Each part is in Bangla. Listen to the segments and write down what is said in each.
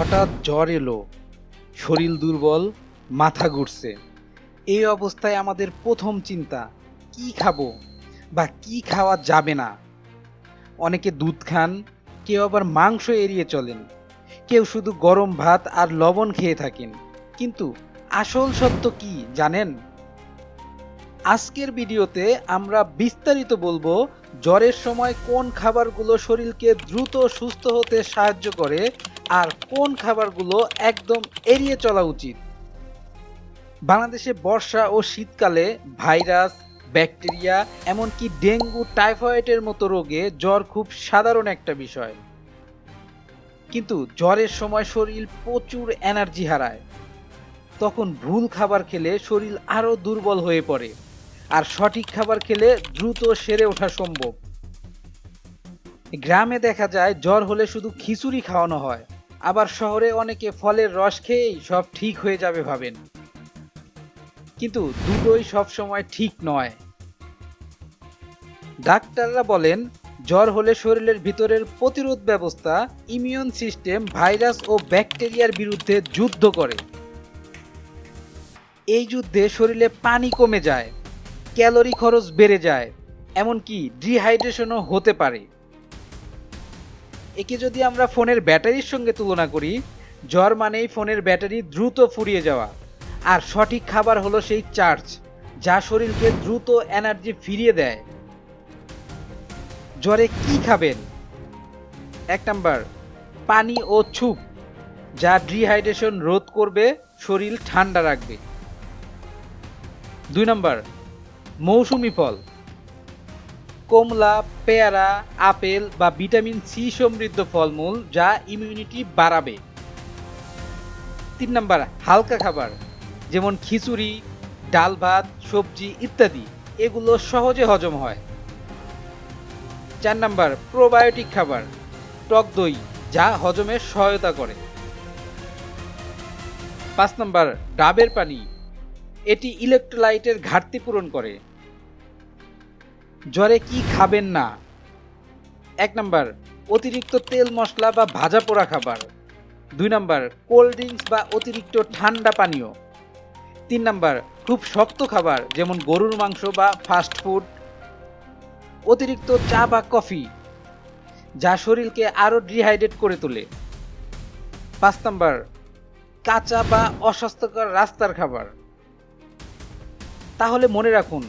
হঠাৎ জ্বর এলো, শরীর দুর্বল, মাথা ঘুরছে। এই অবস্থায় আমাদের প্রথম চিন্তা, কি খাব বা কি খাওয়া যাবে না? অনেকে দুধ খান, কেউ আবার মাংস এড়িয়ে চলেন। কেউ শুধু গরম ভাত আর লবণ খেয়ে থাকেন। কিন্তু আসল সত্য কি জানেন? আজকের ভিডিওতে আমরা বিস্তারিত বলব জ্বরের সময় কোন খাবারগুলো শরীরকে দ্রুত সুস্থ হতে সাহায্য করে আর কোন খাবারগুলো একদম এড়িয়ে চলা উচিত। বাংলাদেশে বর্ষা ও শীতকালে ভাইরাস, ব্যাকটেরিয়া, এমনকি ডেঙ্গু, টাইফয়েডের মতো রোগে জ্বর খুব সাধারণ একটা বিষয়। কিন্তু জ্বরের সময় শরীর প্রচুর এনার্জি হারায়। তখন ভুল খাবার খেলে শরীর আরও দুর্বল হয়ে পড়ে। আর সঠিক খাবার খেলে দ্রুত সেরে ওঠা সম্ভব। গ্রামে দেখা যায়, জ্বর হলে শুধু খিচুড়ি খাওয়ানো হয়। আবার শহরে অনেকে ফলের রস খেয়েই সব ঠিক হয়ে যাবে ভাবেন। কিন্তু দুটোই সবসময় ঠিক নয়। ডাক্তাররা বলেন, জ্বর হলে শরীরের ভিতরের প্রতিরোধ ব্যবস্থা, ইমিউন সিস্টেম, ভাইরাস ও ব্যাকটেরিয়ার বিরুদ্ধে যুদ্ধ করে। এই যুদ্ধে শরীরে পানি কমে যায়। ক্যালোরি খরচ বেড়ে যায়, এমনকি ডিহাইড্রেশনও হতে পারে। একে যদি আমরা ফোনের ব্যাটারির সঙ্গে তুলনা করি, জ্বর মানেই ফোনের ব্যাটারি দ্রুত ফুরিয়ে যাওয়া, আর সঠিক খাবার হলো সেই চার্জ, যা শরীরকে দ্রুত এনার্জি ফিরিয়ে দেয়। জ্বরে কি খাবেন? এক নাম্বার, পানি ও ছুপ, যা ডিহাইড্রেশন রোধ করবে, শরীর ঠান্ডা রাখবে। দুই নম্বর মৌসুমি ফল। কমলা, পেয়ারা, আপেল বা ভিটামিন সি সমৃদ্ধ ফলমূল যা ইমিউনিটি বাড়াবে। তিন নম্বর, হালকা খাবার, যেমন খিচুড়ি, ডাল ভাত, সবজি ইত্যাদি। এগুলো সহজে হজম হয়। চার নাম্বার প্রোবায়োটিক খাবার, টক দই, যা হজমে সহায়তা করে। পাঁচ নাম্বার, ডাবের পানি, এটি ইলেকট্রোলাইটের ঘাটতি পূরণ করে। জ্বরে কি খাবেন না? এক নাম্বার, অতিরিক্ত তেল মশলা বা ভাজা পোড়া খাবার। দুই নাম্বার, কোল্ড ড্রিঙ্কস বা অতিরিক্ত ঠান্ডা পানীয়। তিন নাম্বার, খুব শক্ত খাবার, যেমন গরুর মাংস বা ফাস্ট ফুড অতিরিক্ত চা বা কফি, যা শরীরকে আরও ডিহাইড্রেট করে তোলে। পাঁচ নাম্বার, কাঁচা বা অস্বাস্থ্যকর রাস্তার খাবার। তাহলে মনে রাখুন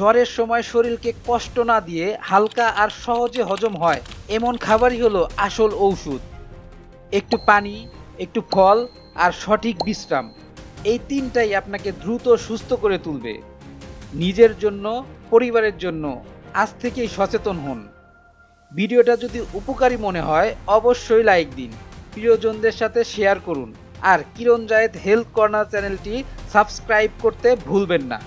জ্বরের সময় শরীরকে কষ্ট না দিয়ে হালকা আর সহজে হজম হয়। এমন খাবারই হলো আসল ঔষধ। একটু পানি, একটু ফল আর সঠিক বিশ্রাম, এই তিনটাই আপনাকে দ্রুত সুস্থ করে তুলবে। নিজের জন্য, পরিবারের জন্য আজ থেকেই সচেতন হন। ভিডিওটা যদি উপকারী মনে হয়, অবশ্যই লাইক দিন। প্রিয়জনদের সাথে শেয়ার করুন। আর কিরণ জায়েদ হেলথ কর্নার চ্যানেলটি সাবস্ক্রাইব করতে ভুলবেন না।